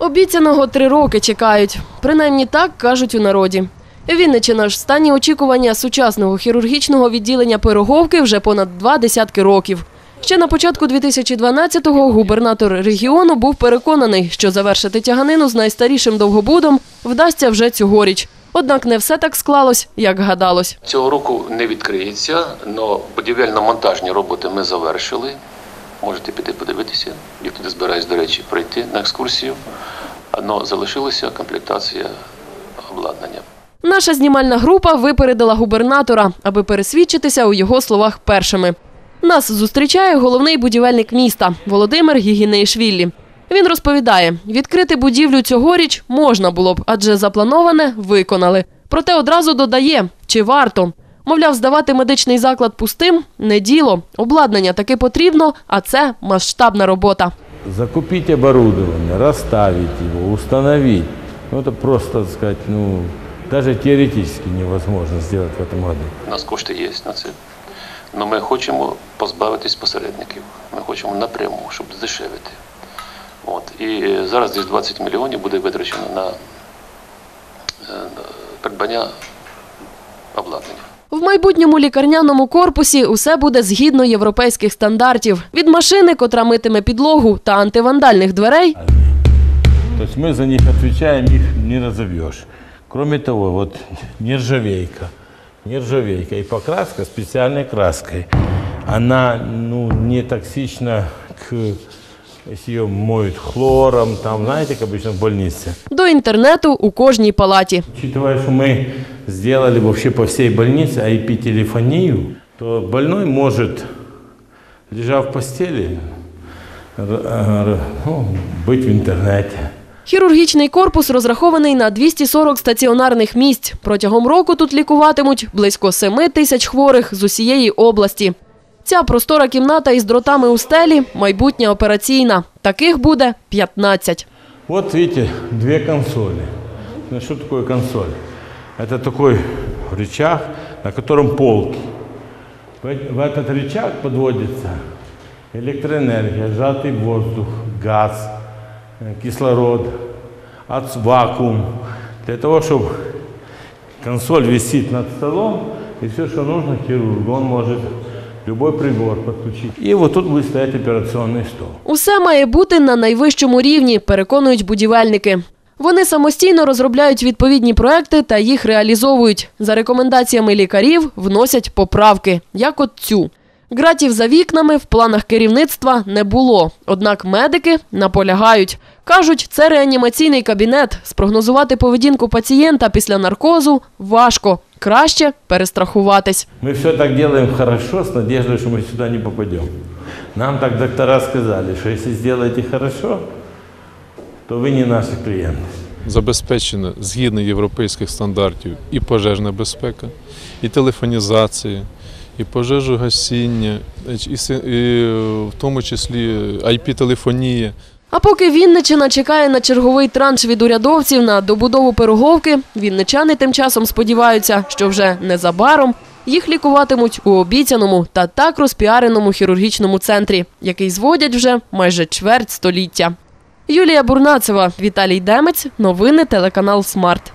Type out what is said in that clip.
Обіцяного три роки чекають. Принаймні так кажуть у народі. Вінничина ж стані очікування сучасного хірургічного відділення Пироговки вже понад два десятки років. Ще на початку 2012-го губернатор регіону був переконаний, що завершити тяганину з найстарішим довгобудом вдасться вже цьогоріч. Однак не все так склалось, як гадалось. Цього року не відкриється, але будівельно-монтажні роботи ми завершили. Можете піти подивитися. Я туди збираюсь, до речі, прийти на екскурсію. Але залишилася комплектація обладнання. Наша знімальна група випередила губернатора, аби пересвідчитися у його словах першими. Нас зустрічає головний будівельник міста Володимир Гігінеїшвілі. Він розповідає, відкрити будівлю цьогоріч можна було б, адже заплановане виконали. Проте одразу додає, чи варто. Мовляв, здавати медичний заклад пустим не діло. Обладнання таки потрібно, а це масштабна робота. Закупить оборудование, расставить его, установить. Ну, это просто, так сказать, ну, даже теоретически невозможно сделать в этом году. У нас кошти є на це. Але ми хочемо позбавитись посередників. Ми хочемо напряму, щоб здешевити. От. І е, зараз десь 20 мільйонів буде витрачено на, е, придбання обладнання. В майбутньому лікарняному корпусі усе буде згідно європейських стандартів. Від машини, котра митиме підлогу, та антивандальних дверей То есть мы за них отвечаем, их не разовьешь. Кроме того, вот нержавейка, нержавейка и покраска специальной краской. Она ну, не токсична к, если ее моют хлором, там, знаете, как обычно в больнице. до інтернету у кожній палаті. Учитывая, что мы сделали вообще по всей больнице IP-телефонию, то больной может, лежа в постели, р- р- ну, быть в интернете. Хірургічний корпус розрахований на 240 стаціонарних місць. Протягом року тут лікуватимуть близько 7 тисяч хворих з усієї області. Ця простора кімната із дротами у стелі – майбутня операційна. Таких буде 15. Вот видите, две консоли. Ну, что такое консоль? Это такой рычаг, на котором полки. В э- в этот рычаг подводится электроэнергия, сжатый воздух, газ, э, кислород, от вакуум. Для того, чтобы консоль висит над столом, и все, что нужно хирургу, он может любой прибор подключить. И вот тут будет стоять операционный стол. Усе має бути на найвищому рівні, переконують будівельники. Вони самостійно розробляють відповідні проекти та їх реалізовують. За рекомендаціями лікарів вносять поправки, як от цю. Ґратів за вікнами в планах керівництва не було. Однак медики наполягають. Кажуть, це реанімаційний кабінет. Спрогнозувати поведінку пацієнта після наркозу важко. Краще перестрахуватись. Мы все так делаем хорошо, с надеждой, что мы сюда не попадем. Нам так доктора сказали, что если сделаете хорошо, то вы не наши клиенты. забезпечено згідно європейських стандартів і пожежна безпека, і телефонізація, і пожежогасіння, і, си- і е, в тому числі IP-телефонія. А поки Вінничина чекає на черговий транш від урядовців на добудову пироговки, вінничани тим часом сподіваються, що вже незабаром їх лікуватимуть у обіцяному та так розпіареному хірургічному центрі, який зводять вже майже чверть століття. Юлія Бурнацева, Віталій Демець, новини телеканал Смарт.